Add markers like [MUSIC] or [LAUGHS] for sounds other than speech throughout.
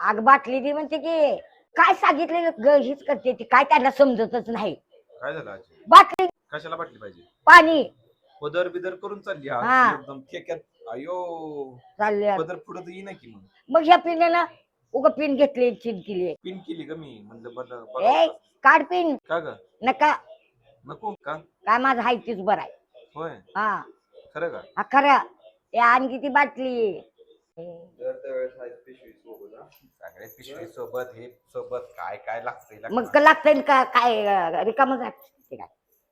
आग बाटली दी म्हणते की काय सांगितलेलं ग हीच करते ती. काय त्यांना समजतच नाही. काय झालं आजी? बाटली. कशाला बाटली पाहिजे? पाणी. पदर बिदर करून चालली हा. आज एकदम ठेक्यात. अयो. चालले पदर पुढे तर येईना की मग. मग ह्या पिण्यानं उग पिन घेतली चिन केली. पिन केली का मी. म्हणलं बरं ए बघा काढ पिन का ग? नका. नको? का? काय माझं हाय तीच बरं आहे. होय. हा. खरं का? हा खरं. ते आणखी ती बाटली. सगळे पिशवी सोबत हे सोबत काय काय लागतंय मग का लागतंय का काय रिकाम ते काय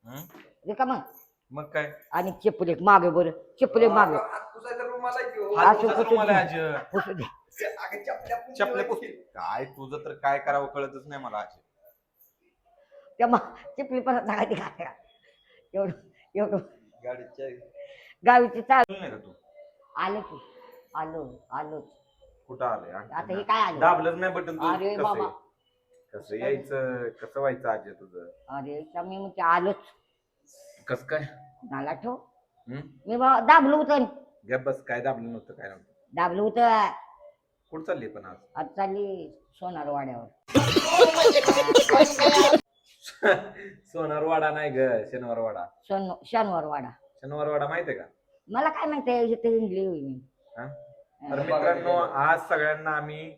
हं? रिकाम. मग काय? आणि चप्पल एक मागे बरं. चप्पल एक मागे. दे. चपले काय तुझं तर काय करावं कळतच नाही मला आज. त्या मा चपली पण सांगायची काय एवढं एवढं. गावीची चाल नाही का तू? आलं की. आलो आलो कुठं आलंय आता हे काय आलं? दाबलंच नाही बटन अरे बाबा. कसं यायचं? कसं व्हायचं आजी तुझं? अरे मी म्हणते आलोच. कस काय? मला ठेव? मी बा दाबलं होतं. गप बस काय दाबलं नव्हतं काय नव्हतं. दाबलं होतं. कुठं चालली पण आज? आज चालली सोनार वाड्यावर [LAUGHS] सोनार वाडा नाही ग शनिवार वाडा सोन शनिवार वाडा शनिवार वाडा माहितीये का? मला काय माहिती आहे इथे हिंडली होई मी? तर मित्रांनो आज सगळ्यांना आम्ही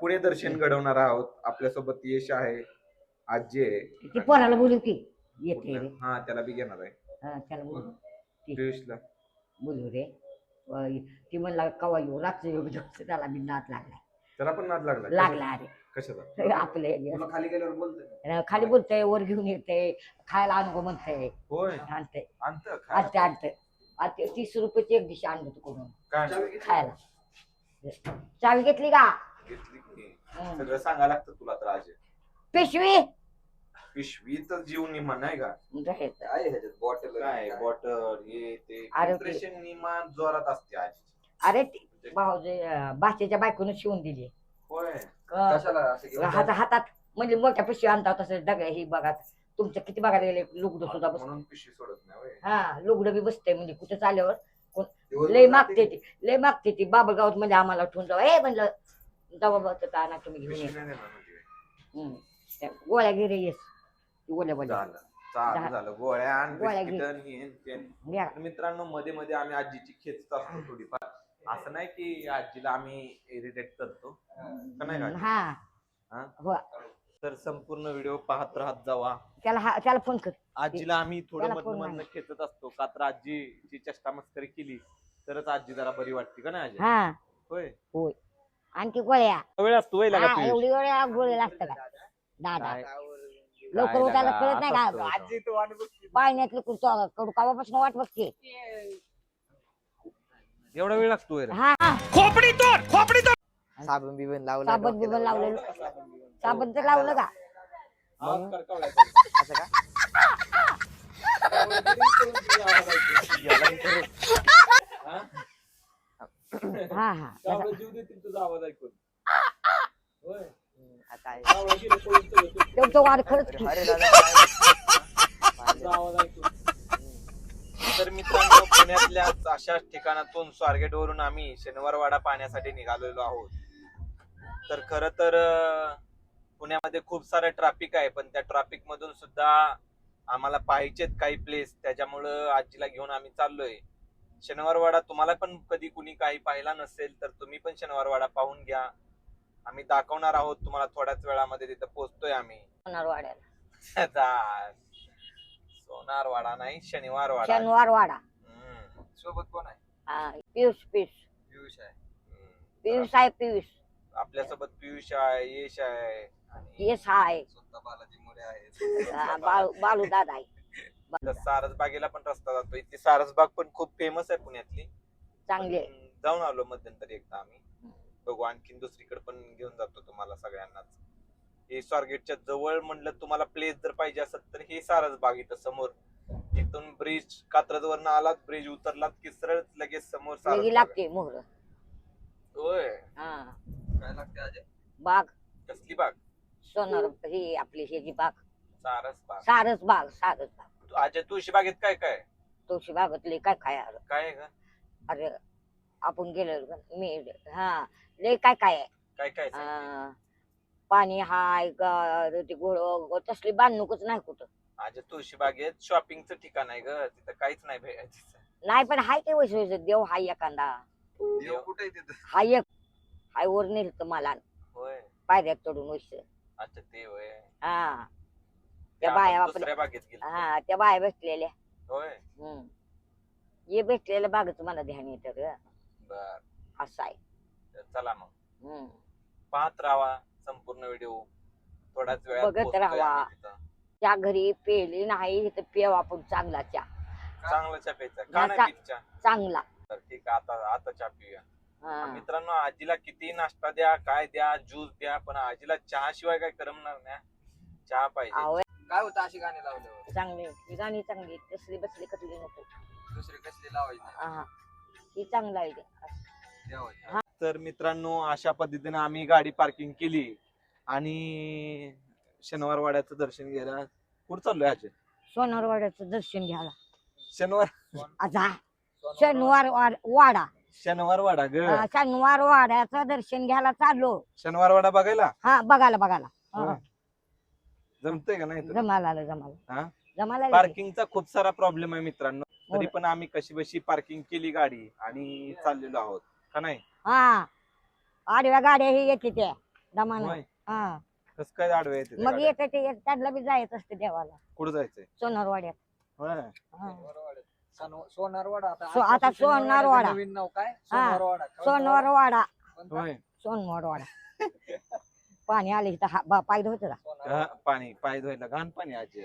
पुणे दर्शन घडवणार आहोत. आपल्यासोबत यश आहे आजी आहे. ती पोराला बोलू की येते रे? हा त्याला बी घेणार आहे. हा, त्याला बोलू. पियुषला बोलू रे. ती म्हणला कवा येऊ? रात्री येऊ. दिवस त्याला बी नाद लागला. त्याला पण नाद लागला? लागला अरे कशाचा? आपले खाली गेल्यावर बोलतोय खाली बोलतंय वर घेऊन येते खायला आणू म्हणतंय. होय. आणते आणत आणते आणते आता तीस रुपयाची एक दिवशी आणलं होतं काय? खायला. चावी घेतली का? घेतली की. हं. सगळं लागतं तुला तर आज. पिशवी? पिशवी तर जीव निमा नाही का? राहायचं. काय बॉटल हे ते. अरे ते- निमा जोरात असते आज. अरे ती भाऊजे भाच्याच्या बायकोनं शिवून दिली. होय. क- हाता हातात म्हणजे मोठ्या पिशवी आणता तसं डग ही बघा. तुमचं किती बघा गेले लुगडं सुद्धा बस म्हणून पिशवी सोडत नाही होय. हा लुगडं बी बसतंय म्हणजे कुठं चाल्यावर कोण लय मागते ती लय मागते ती बाबळगावात म्हणजे आम्हाला ठेवून जाऊ ए म्हणलं जावा बघ तर आणा तुम्ही घेऊन पिशवी ये नाही देणार म्हणजे. हम्म. त्या गोळ्या गिरे येस गोळ्या झालं झालं. झालं गोळ्या आणि गोळ्या घे. बिस्किटं आणि हे ते. घ्या. तर मित्रांनो मध्ये मध्ये आम्ही आजीची खेचत असतो थोडीफार असं नाही की आजीला आम्ही इरिटेट करतो का नाही का आजी? हा हा? हो तर संपूर्ण व्हिडिओ पाहत राहत जावा. त्याला हा त्याला फोन कर. आजीला आम्ही थोडं त्याला मधनं फोन मधनं. खेचत असतो का तर आजीची चेष्टा मस्करी केली तरच आजी जरा बरी वाटते का नाही आजी? हा. होय. होय. आणखी गोळ्या. वेळ असतो वय लागा हा, पियुष. एवढी वेळा गोळ्या लागतं का? दादा. काय- लवकर काय उठायला लागा, कळत नाही का? असतं. आजी तू वाट बघ पाण्यातली कुठं कडू कावापासून वाट बघते. एवढा वेळ लागतो वय रे? हा हा. साबण बिबन लावलं साबण बिबन लावलेलं. साबण तर लावलं का कावळ्याचा. असं का? हा? हा. हा आता आहे. तेवढं वाढ खरंच की अरे दादा काय? तर मित्रांनो पुण्यातल्या अशाच ठिकाणातून स्वारगेट वरून आम्ही शनिवारवाडा पाहण्यासाठी निघालेलो आहोत. तर खर तर अं, पुण्यामध्ये खूप सारं ट्रॅफिक आहे पण त्या ट्रॅफिक मधून सुद्धा आम्हाला पाहिजेत काही प्लेस त्याच्यामुळं आजीला घेऊन आम्ही चाललोय. शनिवारवाडा तुम्हाला पण कधी कुणी काही पाहिला नसेल तर तुम्ही पण शनिवारवाडा पाहून घ्या. आम्ही दाखवणार आहोत तुम्हाला थोड्याच वेळामध्ये तिथं पोहोचतोय आम्ही. सोनार [LAUGHS] सोनारवाडा नाही शनिवारवाडा. शनिवार वाडा हम्म. सोबत कोण आहे? हा, पियुष पियुष. पियुष आहे. हम्म. पियुष आहे पियुष. आपल्यासोबत पियुष आहे यश आहे. आणि येस हाय स्वतः बालाजी मोरे आहेत हा, बाळू बाळू दादा आहे. तर सारसबागेला पण रस्ता जातो. ती सारसबाग पण खूप फेमस आहे पुण्यातली. चांगले पण जाऊन आलो मध्यंतरी एकदा आम्ही. बघू आणखीन दुसरीकडे पण घेऊन जातो तुम्हाला सगळ्यांनाच. हे स्वारगेटच्या जवळ म्हणलं तुम्हाला प्लेस जर पाहिजे असेल तर हे सारसबाग इथं समोर. इथून ब्रिज कात्रजवरनं आलात ब्रिज उतरलात की सरळ लगेच समोर लगी सारसबाग आहे. लागते मोहर. होय. हा. काय लागते अजय बाग. कसली बाग? सोनार ही आपली ह्याची बाग. सारस बाग. सारस बाग सारस बाग. अजय तुळशी बागेत काय काय? तुळशी बागातले काय काय आहे? काय आहे अरे आपण गेलो मी हा लय काय काय आहे. काय काय सांगते? अं, पाणी हाय ग- ते गोळ तसली बांधणूकच नाही कुठं. आज तुळशी बागेत शॉपिंगचं ठिकाण आहे ग. तिथं काहीच नाही भेटायचं नाही पण हाय ते वैस देव हाय एखादा. देव कुठे आहे तिथं? हाय एक हाय वर नेलं मला होय. पायऱ्यात चढून वैस अच्छा ते होय हा त्या आपण बाया आपल्या- दुसऱ्या बागेत गेलो. हा त्या बाया बसलेल्या होय. हम्म. भेटलेल्या बागच मला ध्यान येतं ग. बर. असं आहे. तर चला मग. हम्म. पाहत राहा संपूर्ण व्हिडिओ. थोडाच वेळात बघत पोहोचतोय राहावा. आम्ही तिथं. त्या घरी पेली नाही तर पेव आपण चांगला चहा चांगलं चहा प्यायचा. का नाही चा- पीत चहा? चांगला. तर ठीक आहे आता आता चहा पिऊया. मित्रांनो आजीला किती नाश्ता द्या काय द्या ज्यूस द्या पण आजीला चहा शिवाय काय करमणार नाही चहा पाहिजे. काय होतं अशी गाणी लावल्यावर? चांगली ही गाणी चांगली कसली बसली कसली नको. दुसरी कसली लावायची? हा ही. चांगला आहे. तर मित्रांनो अशा पद्धतीने आम्ही गाडी पार्किंग केली आणि शनिवार वाड्याचं दर्शन घ्यायला कुठं चाललोय आज? सोनारवाड्याचं दर्शन घ्यायला. शनिवार शनिवार वाड- वाडा शनिवार वाडा ग हा, शनिवार वाड्याचं दर्शन घ्यायला चाललो शनिवार वाडा बघायला हा बघायला बघायला हा. जमतंय का नाही तुला? जमाला आलं, जमाला हा? जमाला आलं. पार्किंगचा खूप सारा प्रॉब्लेम आहे मित्रांनो तरी. पण आम्ही कशी बशी पार्किंग केली गाडी आणि चाललेलो आहोत का नाही हा आडव्या गाड्या ही येते त्या दमानं होय. हा कसं काय आडवे मग गाड्या? येते ते येत- बी जायचं असते देवाला कुठं जायचंय सोनारवाड्यात होय. हा. सोनारवाड्यात. सन- सोनारवाडा आता सो- आता आजपासून सोनारवाडा. शनिवारवाड्याचं नवीन नाव काय सोनारवाडा सोनवारवाडा कोणता? होय सोनवारवाडा पाणी आले इथं हा- बा- पाय धुवायचं का सोनारवाडा. घा- पाणी पाय धुवायला घाण पाणी आज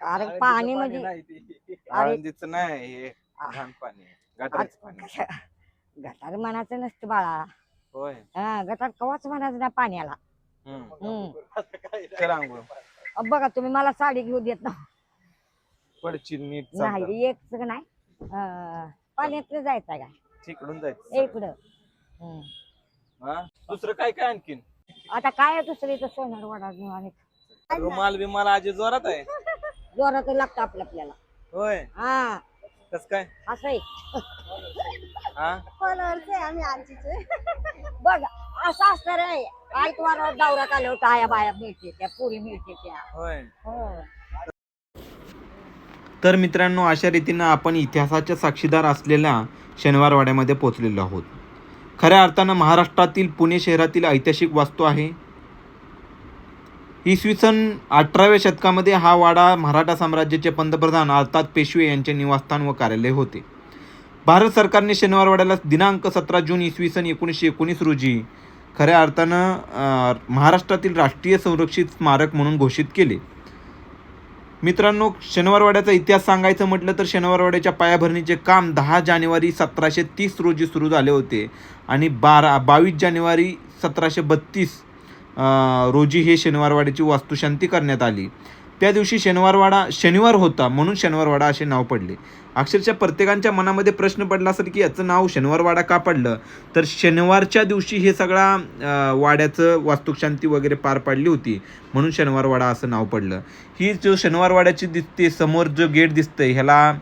आळंदीचं पाणी म्हणजे नाही ते. अरे आळंदीच नाही हे घाण पाणी गटारचं पाणी गटार म्हणायचं नसतं बाळा होय हा गटार कवाच म्हणायचं ना पाण्याला हम्म. हम्म. आता काय नाही. कर आंघोळ अ, बघा तुम्ही मला साडी घेऊ देत ना पडचिल नीट चालतं. नाही एक नाही. अं, पाण्यात जायचं का? तिकडून जायचं इकडं. हम्म. हा? दुसरं काय काय आणखीन? आता काय आहे दुसरं? इथं सोनारवाडा आणि रुमाल बिमाल आजी जोरात आहे. [LAUGHS] जोरात लागतं आपल्या आपल्याला. होय? हा. कस काय? असं आहे. हा? आम्ही आजीचे. बघ असं असतं रे. आयतवार दौऱ्यात आले होता आया बाया मिळते त्या पुरी मिळते त्या. होय. हो तर मित्रांनो अशा रीतीनं आपण इतिहासाच्या साक्षीदार असलेल्या शनिवारवाड्यामध्ये पोचलेलो आहोत. खऱ्या अर्थानं महाराष्ट्रातील पुणे शहरातील ऐतिहासिक वास्तू आहे. इसवी सन अठराव्या शतकामध्ये हा वाडा मराठा साम्राज्याचे पंतप्रधान अर्थात पेशवे यांचे निवासस्थान व कार्यालय होते. भारत सरकारने शनिवारवाड्याला दिनांक सतरा जून इसवी सन एकोणीसशे एकोणीस रोजी खऱ्या अर्थानं महाराष्ट्रातील राष्ट्रीय संरक्षित स्मारक म्हणून घोषित केले. मित्रांनो शनिवारवाड्याचा इतिहास सांगायचं म्हटलं तर शनिवारवाड्याच्या पायाभरणीचे काम दहा जानेवारी सतराशे तीस रोजी सुरू झाले होते आणि बारा बावीस जानेवारी सतराशे बत्तीस रोजी हे शनिवारवाड्याची वास्तुशांती करण्यात आली. त्या दिवशी शनिवारवाडा शनिवार होता म्हणून शनिवारवाडा असे नाव पडले. अक्षरशः प्रत्येकांच्या मनामध्ये प्रश्न पडला असेल की याचं नाव शनिवारवाडा का पडलं? तर शनिवारच्या दिवशी हे सगळा वाड्याचं वास्तुशांती वगैरे पार पाडली होती म्हणून शनिवारवाडा असं नाव पडलं. ही जो शनिवारवाड्याची दिसते समोर जो गेट दिसतं ह्याला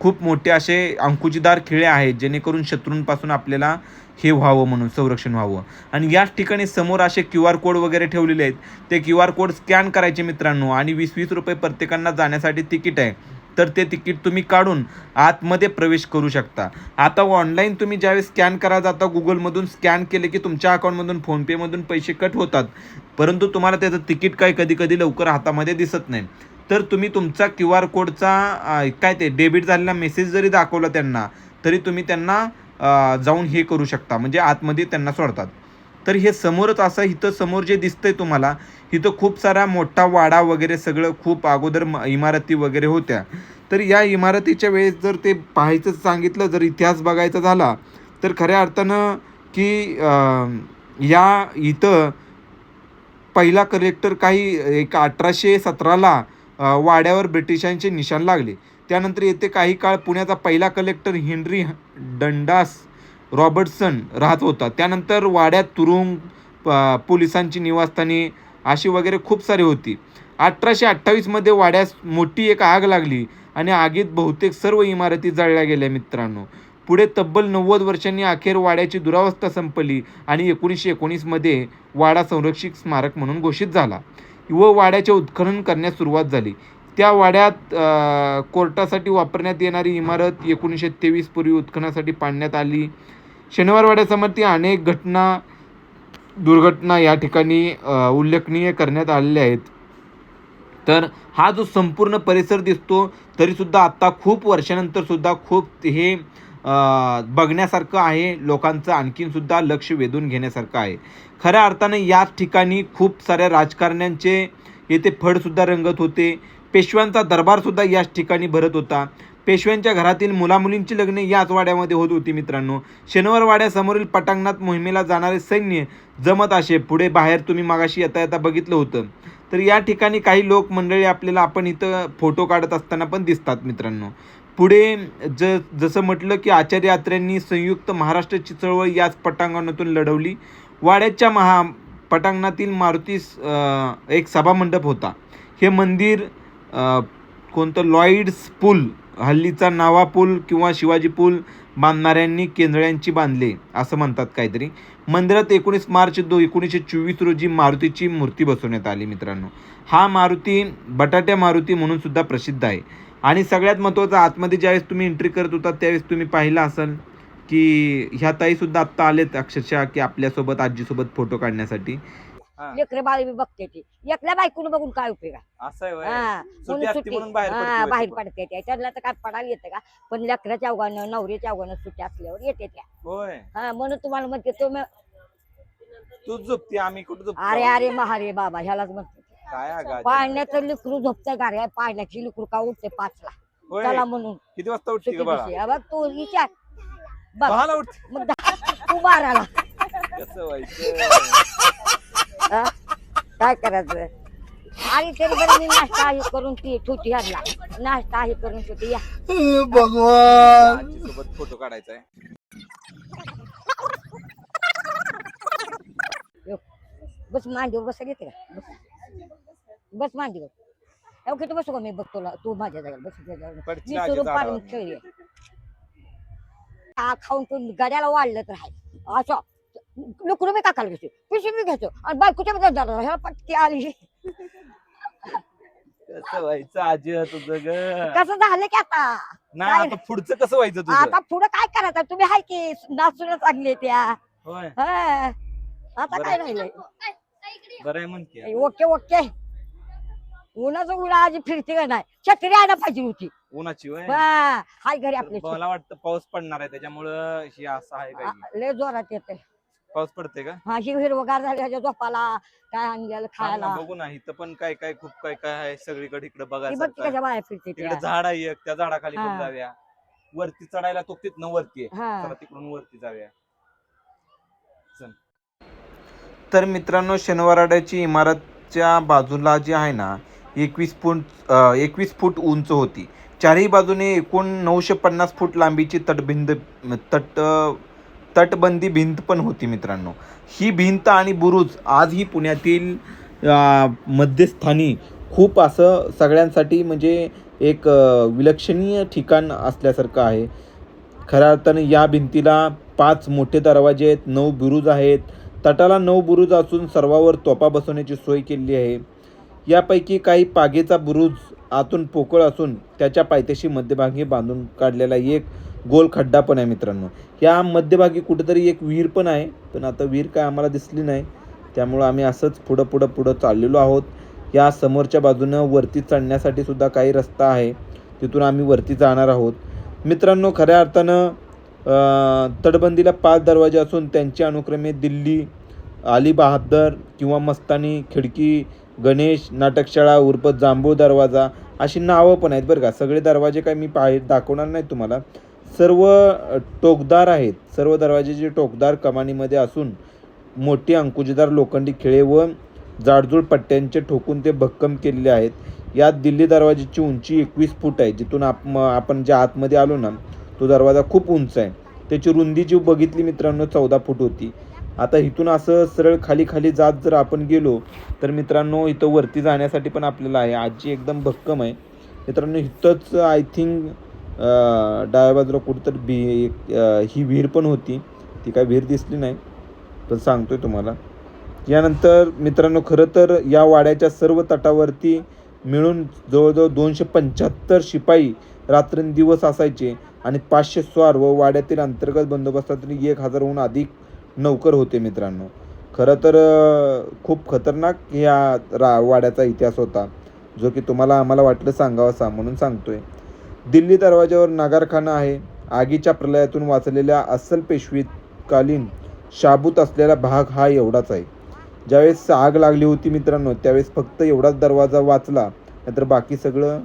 खूप मोठे असे अंकुचीदार खिळे आहेत जेणेकरून शत्रूंपासून आपल्याला हे व्हावं म्हणून संरक्षण व्हावं. आणि याच ठिकाणी समोर असे क्यू आर कोड वगैरे ठेवलेले आहेत. ते क्यू आर कोड स्कॅन करायचे मित्रांनो. आणि वीस वीस रुपये प्रत्येकांना जाण्यासाठी तिकीट आहे. तर ते तिकीट तुम्ही काढून आतमध्ये प्रवेश करू शकता. आता ऑनलाईन तुम्ही ज्यावेळेस स्कॅन करा जाता गुगलमधून स्कॅन केले की तुमच्या अकाउंटमधून फोनपेमधून पैसे कट होतात. परंतु तुम्हाला त्याचं तिकीट काय कधी कधी लवकर हातामध्ये दिसत नाही. तर तुम्ही तुमचा क्यू आर कोडचा काय ते डेबिट झालेला मेसेज जरी दाखवला त्यांना तरी तुम्ही त्यांना जाऊन हे करू शकता. म्हणजे आतमध्ये त्यांना सोडतात. तर हे समोरच असं इथं समोर जे दिसतंय तुम्हाला इथं खूप सारा मोठा वाडा वगैरे सगळं खूप अगोदर म- इमारती वगैरे होत्या. तर या इमारतीच्या वेळेस जर ते पाहायचं सांगितलं जर इतिहास बघायचा झाला तर खऱ्या अर्थानं की या इथं पहिला कलेक्टर काही एक अठराशे सतराला वाड्यावर ब्रिटिशांचे निशाण लागले. त्यानंतर येथे काही काळ पुण्याचा पहिला कलेक्टर हेनरी डंडास रॉबर्टसन राहत होता. त्यानंतर वाड्यात तुरुंग पोलिसांची निवासस्थाने अशी वगैरे खूप सारी होती. अठराशे अठ्ठावीसमध्ये वाड्यास मोठी एक आग लागली आणि आगीत बहुतेक सर्व इमारती जळल्या गेल्या मित्रांनो. पुढे तब्बल नव्वद वर्षांनी अखेर वाड्याची दुरावस्था संपली आणि एकोणीसशे एकोणीसमध्ये वाडा संरक्षित स्मारक म्हणून घोषित झाला. व वाड्याचे उत्खनन करण्यास सुरुवात झाली. त्या वाड्यात कोर्टासाठी वापरण्यात येणारी इमारत एकोणीसशे तेवीस पूर्वी उत्खनासाठी पाडण्यात आली. शनिवार वाड्यासमोर अनेक घटना दुर्घटना या ठिकाणी उल्लेखनीय करण्यात आलेल्या आहेत. तर हा जो संपूर्ण परिसर दिसतो तरीसुद्धा आत्ता खूप वर्षानंतरसुद्धा खूप हे बघण्यासारखं आहे. लोकांचं आणखीनसुद्धा लक्ष वेधून घेण्यासारखं आहे. खऱ्या अर्थानं याच ठिकाणी खूप साऱ्या राजकारण्यांचे येथे फडसुद्धा रंगत होते. पेशव्यांचा दरबारसुद्धा याच ठिकाणी भरत होता. पेशव्यांच्या घरातील मुलामुलींची लग्ने याच वाड्यामध्ये होत होती मित्रांनो. शनिवार वाड्यासमोरील पटांगणात मोहिमेला जाणारे सैन्य जमत असे. पुढे बाहेर तुम्ही मागाशी येता येता बघितलं होतं. तर या ठिकाणी काही लोक मंडळी आपल्याला आपण इथं फोटो काढत असताना पण दिसतात मित्रांनो. पुढे ज जसं म्हटलं की आचार्य यात्र्यांनी संयुक्त महाराष्ट्राची चळवळ याच पटांगणातून लढवली. वाड्याच्या महा पटांगणातील मारुतीस एक सभामंडप होता. हे मंदिर कोणतं लॉईड्स पूल हल्लीचा नावा पूल किंवा शिवाजी पूल बांधणाऱ्यांनी केंद्र्यांची बांधले असं म्हणतात काहीतरी. मंदिरात एकोणीस मार्च दो एकोणीसशे चोवीस रोजी मारुतीची मूर्ती बसवण्यात आली मित्रांनो. हा मारुती बटाट्या मारुती म्हणून सुद्धा प्रसिद्ध आहे. आणि सगळ्यात महत्त्वाचं आतमध्ये ज्यावेळेस तुम्ही एंट्री करत होता त्यावेळेस तुम्ही पाहिलं असाल की ह्या ताईसुद्धा आत्ता आलेत अक्षरशः की आपल्यासोबत आजीसोबत फोटो काढण्यासाठी. लेकरे बाळ बी बघते ती. एकल्या बायकून बघून काय उपयोग आहे? असं आहे होय. हा, सुट्टी म्हणून असते सुट्टी. म्हणून बाहेर हा, पडते बाहेर होय. पडते त्या. त्याला तर काय पडायला येतं का? पण लेकराच्या अवघानं नवरीच्या अवघानं सुट्टी असल्यावर येते त्या. होय. हा म्हणून तुम्हाला म्हणते तुम्ही तू झोपते आम्ही कुठं झोपतो? अरे अरे महारे बाबा ह्यालाच म्हणते काय. पाळण्याचं लिकरू झोपतं गाड्या पाळण्याची लिकरू का उठते पाचला? होय. चला म्हणून. किती वाजता उठते सुट्टी का बाळा? दिवशी. हा बघ तू विचार. बघ. उठते. मग तू बाराला. कसं व्हायचं? हा? काय करायचं? आणि तरी बरं मी नाश्ता हे करून ती ठुटी हरला नाश्ता हे करून ठुटी या. आजी सोबत फोटो काढायचा आहे यो. बस मांडीवर बसायला येते का? बस. बस मांडीवर. अहो किती बसू का मी? बघ तुला तू माझ्या बस तुझ्या जागेवर. पडची मी आजी सुरू झाडावर. पाडून खेळली हा खाऊन तू गड्याला वाढलं तर आहे असं. लुकरू मी काकाला घेतो पिशवी मी घेतो. आणि बायकोच्या मध्ये जाणार ह्याला पटकी आली. कसं व्हायचं आजी तुझं ग? कसं झालं की आता? नाही आता पुढचं कसं व्हायचं तुझं? आता पुढे काय करायचं? तुम्ही हाय की नाचून चांगले त्या? होय. हा. आता काय राहिलंय? बरं आहे म्हण की ओके ओके. उन्हाचं उन्हा आजी फिरते का नाही? छत्री आणायला पाहिजे होती. उन्हाची वय हाय घरी आपले मला वाटतं पाऊस पडणार आहे. त्याच्यामुळं ही असं आहे काही. लय जोरात येते पाऊस पडते का? हा ही हिरवगार झाली ह्याच्या झोपाला काय आणलेलं खायला. बघू ना इथं पण काय काय खूप काय काय आहे सगळीकडे इकडे ती बघ बघायचं त्याच्या बाहेर फिरते तिकडे. झाड आहे एक त्या झाडाखाली पण हा. जाऊया. वरती चढायला तो तिथनं वरती आहे. हा. चला तिकडून वरती जाऊया. तर मित्रांनो शनिवारवाड्याची इमारतच्या बाजूला जी आहे ना एकवीस फूट एकवीस फूट उंच होती. चारही बाजूने एकूण नऊशे पन्नास फूट लांबीची तटभिंत तट तटबंदी भिंत पण होती मित्रांनो. ही भिंत आणि बुरुज आजही पुण्यातील मध्यस्थानी खूप असं सगळ्यांसाठी म्हणजे एक विलक्षणीय ठिकाण असल्यासारखं आहे. खऱ्या अर्थाने या भिंतीला पाच मोठे दरवाजे आहेत नऊ बुरुज आहेत. तटाला नऊ बुरुज असून सर्वावर तोपा बसवण्याची सोय केलेली आहे. यापैकी काही पागेचा बुरुज आतून पोकळ असून त्याच्या पायथ्याशी मध्यभागी बांधून काढलेला एक गोल खड्डा पण आहे मित्रांनो. या मध्यभागी कुठेतरी एक विहीर पण आहे पण आता विहीर काय आम्हाला दिसली नाही. त्यामुळं आम्ही असंच पुढं पुढं पुढं चाललेलो आहोत. या समोरच्या बाजूनं वरती चढण्यासाठी सुद्धा काही रस्ता आहे. तिथून आम्ही वरती जाणार आहोत. मित्रांनो खऱ्या अर्थानं तटबंदीला पाच दरवाजे असून त्यांचे अनुक्रमे दिल्ली अली बहादर किंवा मस्तानी खिडकी गणेश नाटकशाळा उर्फ जांभूळ दरवाजा अशी नावं पण आहेत बरं का. सगळे दरवाजे काय मी पाहि दाखवणार नाही तुम्हाला. सर्व टोकदार आहेत. सर्व दरवाजे जे टोकदार कमानीमध्ये असून मोठी अंकुशदार लोखंडी खिळे व जाडजूड पट्ट्यांचे ठोकून ते भक्कम केलेले आहेत. यात दिल्ली दरवाजाची उंची एकवीस फूट आहे. जिथून आप म- आपण ज्या आतमध्ये आलो ना तो दरवाजा खूप उंच आहे. त्याची रुंदी जी बघितली मित्रांनो चौदा फूट होती. आता इथून असं सरळ खाली खाली जात जर आपण गेलो तर मित्रांनो इथं वरती जाण्यासाठी पण आपल्याला आहे. आजी एकदम भक्कम आहे. मित्रांनो इथंच आय थिंक डाव्या बाजूला कुठंतरी बी ही विहीर पण होती. ती काय विहीर दिसली नाही पण आहे तुम्हाला. यानंतर मित्रांनो खरं तर या वाड्याच्या सर्व तटावरती मिळून जवळजवळ दोनशे पंच्याहत्तर शिपाई रात्रंदिवस असायचे आणि पाचशे स्वार व वाड्यातील अंतर्गत बंदोबस्तातील एक हजारहून अधिक नौकर होते मित्रांनो. खरं तर खूप खतरनाक ह्या रा वाड्याचा इतिहास होता जो की तुम्हाला आम्हाला वाटलं सांगावासा म्हणून सांगतोय. दिल्ली दरवाजावर नागारखाना आहे. आगीच्या प्रलयातून वाचलेल्या अस्सल पेशवीकालीन शाबूत असलेला भाग हा एवढाच आहे. ज्यावेळेस आग लागली होती मित्रांनो त्यावेळेस फक्त एवढाच दरवाजा वाचला नाहीतर बाकी सगळं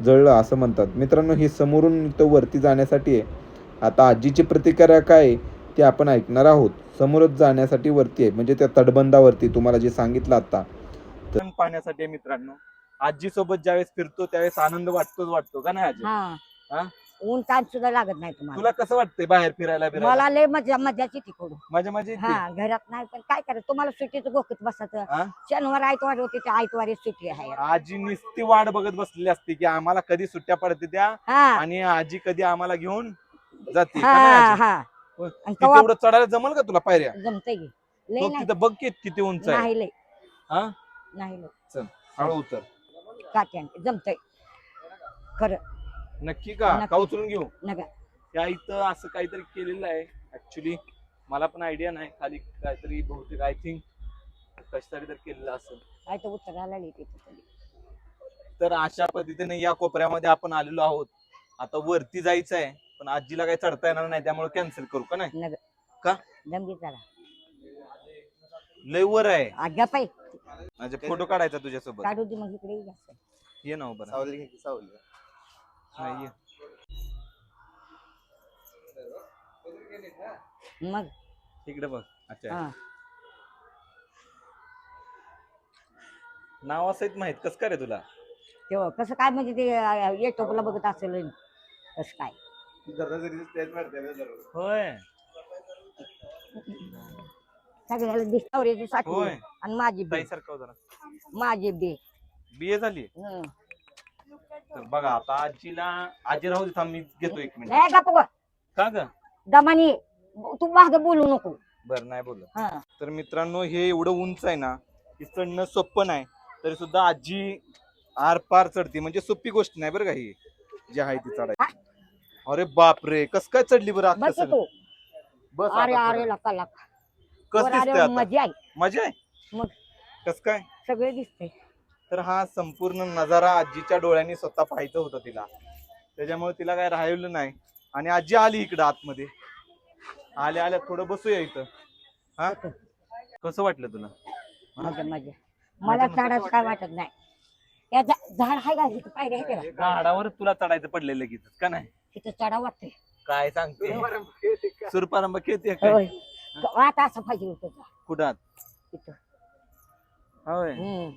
जळलं असं म्हणतात. मित्रांनो हे समोरून तो वरती जाण्यासाठी आहे. आता आजीची प्रतिक्रिया काय ते आपण ऐकणार आहोत. समोरच जाण्यासाठी वरती आहे म्हणजे त्या तटबंधावरती तुम्हाला जे सांगितलं आता. तर पाहण्यासाठी आहे मित्रांनो. आजी सोबत ज्यावेळेस फिरतो त्यावेळेस आनंद वाटतोच वाटतो का नाही आजी? हा. हा? ऊन ताण सुद्धा लागत नाही तुम्हाला. तुला कसं वाटतंय बाहेर फिरायला फिरायला? मला लय मजा मजाची तिकडून माझ्या माझी हा घरात नाही पण काय करायचं? तुम्हाला सुट्टीचं गोकत हा? बसायचं शनिवार आयतवार होती त्या आयतवारी सुट्टी आहे. आजी नुसती वाट बघत बसलेली असते की आम्हाला कधी सुट्ट्या पडते त्या हा. आणि आजी कधी आम्हाला घेऊन जाते. का हा आजी? हा. आणि तिथे एवढं चढायला जमल का तुला पायऱ्या? जमतंय की. लय बघ नाही. तिथं बघ की किती उंच आहे. नाही लय. हा? नाही लय. हळू उतर. काट्याने जमतंय. खरं. नक्की का? नक्की. का उचलून घेऊ? नका. त्या इथं असं काहीतरी केलेलं आहे. ऍक्च्युली मला पण आयडिया नाही. खाली काहीतरी बहुतेक आय थिंक कशासाठी तर केलेलं असं काय तर उतरायला येते. तर. अशा पद्धतीने या कोपऱ्यामध्ये आपण आलेलो आहोत. आता वरती जायचं आहे पण आजीला काही चढता येणार नाही त्यामुळे कॅन्सल करू का नाही? का? चला. लय वर आहे. आज्ञा पाय म्हणजे फोटो काढायचा तुझ्यासोबत? काढू दे मग इकडे ये. ये ना हो बरं. सावली घे की सावली. नाही ये. मग? इकडे बघ. अच्छा. हा. नाव असं माहीत. कस काय रे तुला? तेव्हा कसं काय म्हणजे ते युट्यूबला बघत असेल कसं काय? होय. सगळ्याला दिसतावऱ्याची साठी होय. आणि माझी बे ताई सारखं जरा माझी बे. बीए झाली? हं. तर बघा आता आजीला आजी राहू दे थांब मी घेतो एक मिनिट. ए गप्प गं. का ग? दमानी तू माग बोलू नको. बर नाही बोललो हा. तर मित्रांनो हे एवढं उंच आहे ना की चढणं सोपं नाही. तरी सुद्धा आजी आर पार चढते. म्हणजे सोपी गोष्ट नाही बरं का ही जी आहे ती चढायची. अरे बापरे कस काय चढली बरं आता बस सगळं? तू. बस अरे आता अरे. लका लका. कस वर दिसतंय आता? मजा आहे. मजा आहे? मग कस काय? सगळे दिसते तर हा संपूर्ण नजारा आजीच्या डोळ्यांनी स्वतः पाहायचं होतं तिला. त्याच्यामुळे तिला काय राहिलं नाही. आणि आजी आली इकडं आतमध्ये. आल्या आल्या थोडं बसूया इथं. हा? कसं वाटलं तुला? मजा मजा. मला चढायचं काय वाटत नाही. या झा- झाड आहे का इथं? पायऱ्या आहे का झाडावर तुला चढायचं पडलं लगेच का नाही? तिथं चढा वाटतंय. काय सांगते? सुरपारंभ खेळते काय होय. आता असं पाहिजे होतं का? कुठं? आत? तिथं होय. हम्म.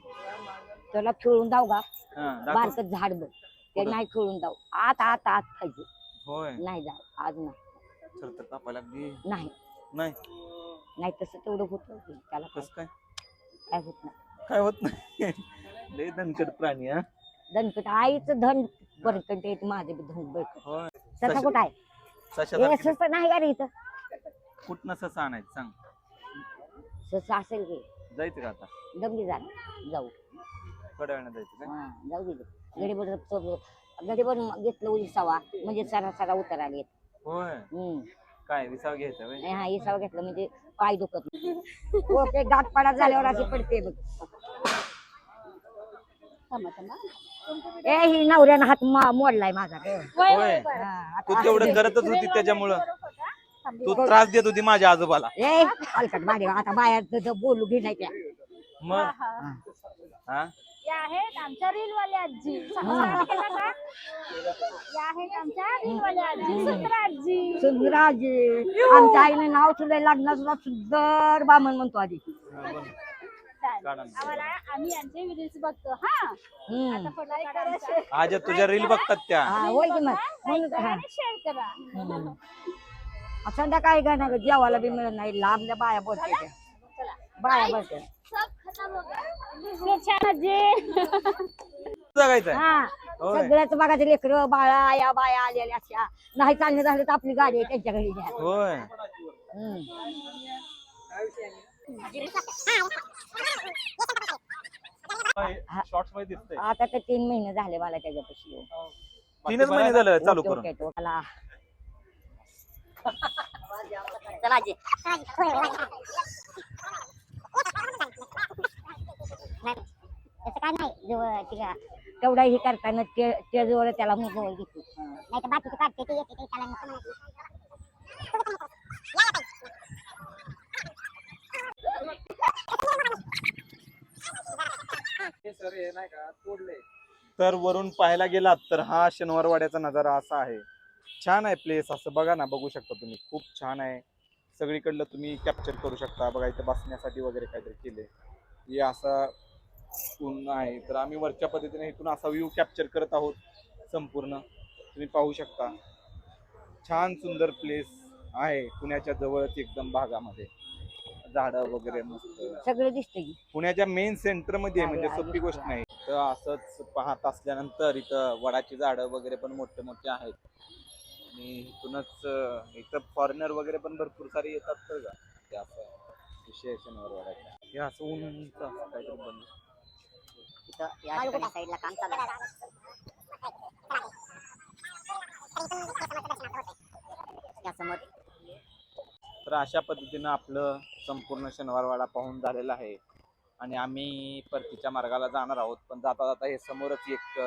त्याला खेळून जाऊ का? हा, दाखव. बारक झाड बघ. ते? नाही खेळून जाऊ. आत आत आत पाहिजे होय. नाही जाऊ. आज नाही. तर तर कापायला लागली. नाही. नाही. नाही तसं तेवढं होत त्याला काय कस काय? काय होत नाही. काय होत नाही? [LAUGHS] लय धनकट प्राणी हा. दणकट आईचं धन बरकट येत माझं बी धन बरकट होय. कुठं आहे? हे सशासारखी असं नाही का रे इथं? कुठनं ससा आणायचं? सांग. ससं असेल की. जायचं का आता? दमगी झालं जाऊ. थोड्या वेळानं जायचं काय हा जाऊ दे. गडीवर गडीवर घेतलं उसावा म्हणजे सरा सरा होय. हम्म. काय विसाव घ्यायचा व्हय? हा इसावा घेतलं म्हणजे पाय दुखत नाही. ओके गाठ पाडा झाल्यावर अशी पडते बघ. ए ही नवऱ्यानं हात मा- मोडलाय माझा होय. हा, तू आता तेवढं असू दे. करतच होती त्याच्यामुळं. तू त्रास देत होती माझ्या आजोबाला. ए आता बाहेर बोलू घे नाही त्या. मग? हा या आहेत आमच्या रील वाले आजी सांगा केला का? या आहेत आमच्या रील वाले आजी. सुंदर आजी. सुंदराजी आमच्या आईने नाव सुद्धा लग्नाचं सुंदर बामण म्हणतो आधी. काढा ना. आम्हाला आम्ही यांचे रील्स बघतो हा? हम्म. आता फोटो काढा आमचा. आज तुझ्या रील बघतात त्या. हा होय की मग? लाईक म्हणून करा हा. आणि शेअर करा. हम्म. संध्याकाळी काय नाही जेवायला बी मिळत नाही लांबल्या बाया बोलते त्या. बाया बोलते सब खतम हो हा होय. सगळ्याच बघा ते लेकर बाळा आया बाया आलेल्या अशा नाही चालणं झालं तर आपली गाडी आहे त्यांच्या घरी न्या. होय हम्म. शॉर्ट्समध्ये दिसतंय आता तर तीन महिने झाले मला त्याच्यापाशी येऊन. तीनच महिने झालं चालू ओके, करून ओके, ओके. चला. चला आजी. तसं काय नाही जवळ तिला तेवढा हे करताना ते ते जवळ त्याला मी जवळ घेतो. नाही तर बाकीचे काढते ते येते ते त्याला नको म्हणायचं. हे सर हे नाही का तोडले. तर वरून पाहायला गेलात तर हा शनिवारवाड्याचा नजारा असा आहे. छान आहे प्लेस असं बघा ना बघू शकता तुम्ही. खूप छान आहे. सगळीकडलं तुम्ही कॅप्चर करू शकता. बघा इथं बसण्यासाठी वगैरे काहीतरी केले हे असा ऊन आहे. तर आम्ही वरच्या पद्धतीने इथून असा व्ह्यू कॅप्चर करत आहोत संपूर्ण. तुम्ही पाहू शकता. छान सुंदर प्लेस आहे पुण्याच्या जवळच एकदम भागामध्ये. झाडं वगैरे मस्त. सगळं दिसतं की पुण्याच्या मेन सेंटरमध्ये म्हणजे सोपी गोष्ट नाही. तर असंच पाहत असल्यानंतर इथं वडाची झाडं वगैरे पण मोठे मोठे आहेत. आणि इथूनच इथं फॉरेनर वगैरे पण भरपूर सारे येतात तर का. ते असं विशेष शनिवार वडाचा हे असं असं काहीतरी बनलं तिथं या ठिकाणी साईडला काम चालू आहे. या समोर तर अशा पद्धतीनं आपलं संपूर्ण शनिवारवाडा पाहून झालेला आहे. आणि आम्ही परतीच्या मार्गाला जाणार आहोत पण जाता जाता हे समोरच एक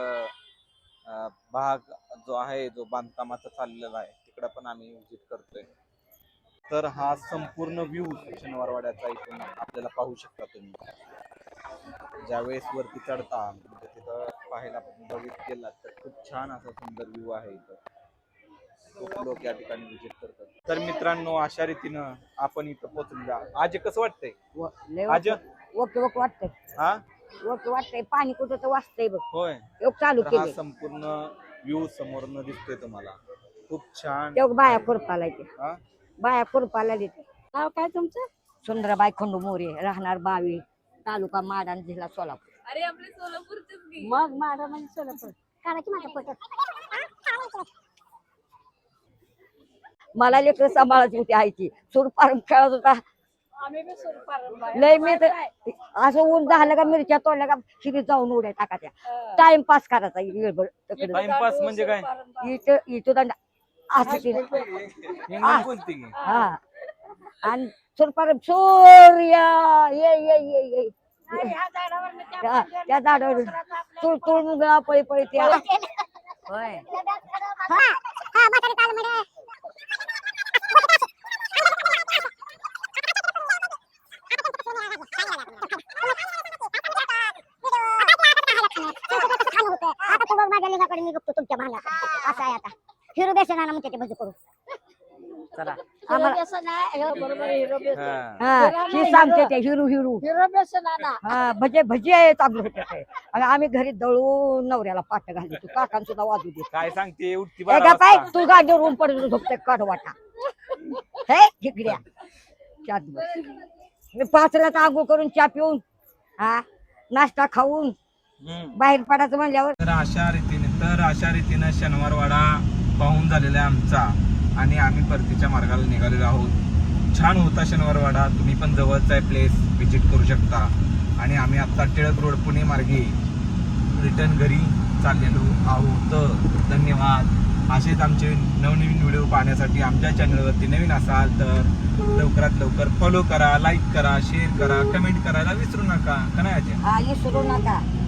भाग जो आहे जो बांधकामाचा चाललेला आहे तिकडं पण आम्ही व्हिजिट करतोय. तर हा संपूर्ण व्ह्यू शनिवारवाड्याचा इथून आपल्याला पाहू शकता तुम्ही. ज्यावेळेस वरती चढता म्हणजे तिथं पाहायला बघित गेलात तर खूप छान असा सुंदर व्ह्यू आहे इथं. खूप लोक या ठिकाणी विजिट करतात. तर मित्रांनो अशा रीतीनं आपण इथं पोहोचूया आज कसं वाटतंय? आज ओके ओके वाटतंय. हा? ओके वाटतंय पाणी कुठं तर वाचतंय बघ. होय. योग चालू तर हा केले संपूर्ण व्ह्यू समोरनं दिसतोय तुम्हाला. खूप छान. योग बाया खुरपाला येते. हा? बाया खुरपाला देते. नाव काय तुमचं? सुंदराबाई खंडू मोरे राहणार बावी तालुका माडान जिल्हा सोलापूर. अरे आपले सोलापूरचे मग माझा म्हणजे सोलापूर. काढायची माझा फोटो मला लेकर सांभाळायची होती आईची. सुरपार खेळत होता. सोलापूर लय मी तर असं ऊन झालं का मिरच्या तोडल्या का शिरी जाऊन उड्या टाकायच्या टाइमपास करायचा टाइमपास म्हणजे काय? इथं इथं दंड असं केलं हा. आणि सुरपार सूर्य ये ये ये ये. त्या त्या झाडावर तुळ तुळ मुगा पळी पळी त्या. होय हा हा म्हातारी काल म्हणे आता तू बघ माझ्या लिंगाकडे मी बघतो तुमच्या भाला असं आहे आता हिरो बेसनाला म्हणते ते भजी करू चला आम्हाला हो, सांगते ते हिरू हिरू. हा भजे भजी आहे चांगलं होते ते. आणि आम्ही घरी दळून नवऱ्याला पाट घालतो. तू काकान सुद्धा वाजू दे. काय सांगते? उठती ए बारा का पाय वाजता. तू गाडीवर ऊन पडत झोपते काढवाटा हे इकड्या चात बस. मी पाचला आंघोळ करून चा पिऊन हा नाश्ता खाऊन हम्म. बाहेर पडायचं म्हणल्यावर. तर अशा रीतीने तर अशा रीतीनं शनिवारवाडा पाहून झालेला आहे आमचा. आणि आम्ही परतीच्या मार्गाला निघालेलो आहोत. छान होता शनिवारवाडा. तुम्ही पण जवळचा आहे प्लेस व्हिजिट करू शकता. आणि आम्ही आता टिळक रोड पुणे मार्गे रिटर्न घरी चाललेलो आहोत. धन्यवाद. असेच आमचे नवनवीन व्हिडिओ पाहण्यासाठी आमच्या चॅनलवरती नवीन असाल तर लवकरात लवकर फॉलो करा लाईक करा शेअर करा कमेंट करायला विसरू नका. का नाही विसरू नका.